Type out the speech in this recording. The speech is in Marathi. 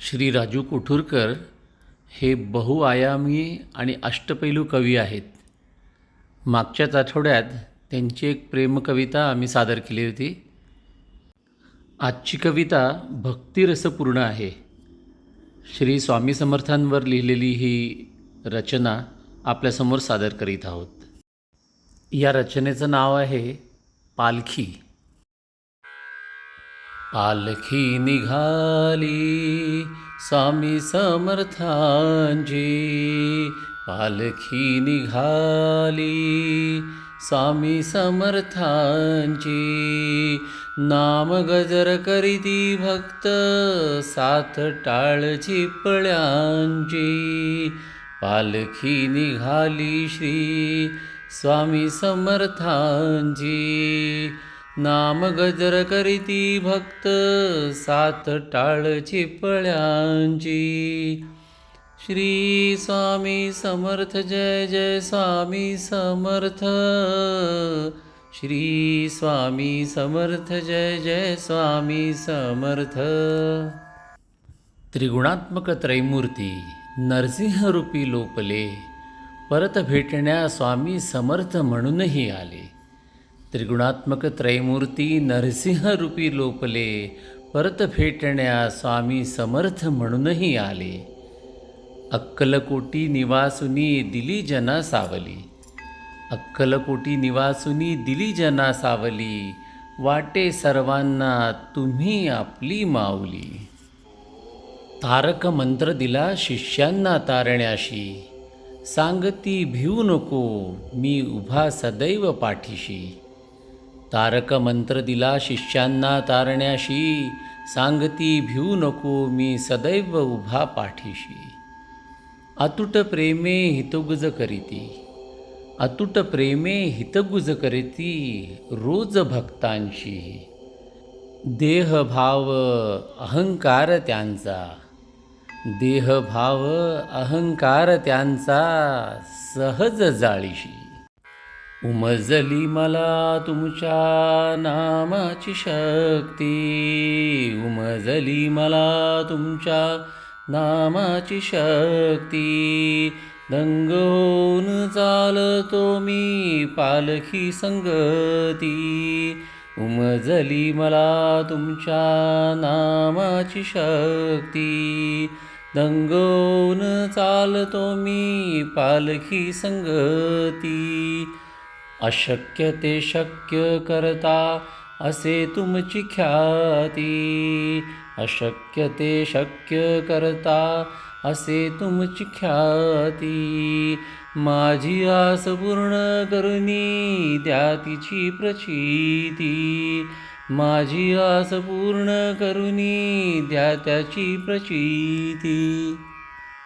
श्री राजू कोठूरकर हे बहुआयामी आणि अष्टपैलू कवी आहेत. मागच्याच आठवड्यात त्यांची एक प्रेमकविता आम्ही सादर केली होती. आजची कविता भक्तिरसपूर्ण आहे. श्री स्वामी समर्थांवर लिहिलेली ही रचना आपल्यासमोर सादर करीत आहोत. या रचनेचं नाव आहे पालखी. पालखी निघाली. स्वामी समर्थांची पालखी निघाली. स्वामी समर्थांची नाम गजर करीती भक्त साथ टाळ चिपळ्यांची पालखी निघाली श्री स्वामी समर्थांची नाम गजर करीती भक्त सात टाळ चिपळ्यांची. श्री स्वामी समर्थ जय जय स्वामी समर्थ. श्री स्वामी समर्थ जय जय स्वामी समर्थ. त्रिगुणात्मक त्रैमूर्ती नरसिंहरूपी लोपले परत भेटण्या स्वामी समर्थ म्हणूनही आले. त्रिगुणात्मक त्रयमूर्ती नरसिंहरूपी लोपले परत फेटण्या स्वामी समर्थ म्हणूनही आले. अक्कलकोटी निवासुनी दिली जना सावली. अक्कलकोटी निवासुनी दिली जना सावली. वाटे सर्वांना तुम्ही आपली माऊली. तारक मंत्र दिला शिष्यांना तारण्याशी. सांगती भिवू नको मी उभा सदैव पाठीशी. तारक मंत्र दिला शिष्यांना तारण्याशी सांगती भिऊ नको मी सदैव उभा पाठीशी. अतुट प्रेमे हितगुज करीती अतुट प्रेमे हितगुज करीती रोज भक्तांशी. देहभाव अहंकार त्यांचा देहभाव अहंकार त्यांचा सहज जाळीशी. उमजली मला तुमच्या नामाची शक्ती. उमजली मला तुमच्या नामाची शक्ती. दंग होऊन चालतो मी पालखी संगती. उमजली मला तुमच्या नामाची शक्ती. दंगवून चालतो मी पालखी संगती. अशक्य ते शक्य करता असे तुमची ख्याती. अशक्य ते शक्य करता असे तुमची ख्याती. माझी आस पूर्ण करुनी द्या तिची प्रचिती. माझी आस पूर्ण करुनी द्या त्याची प्रचिती.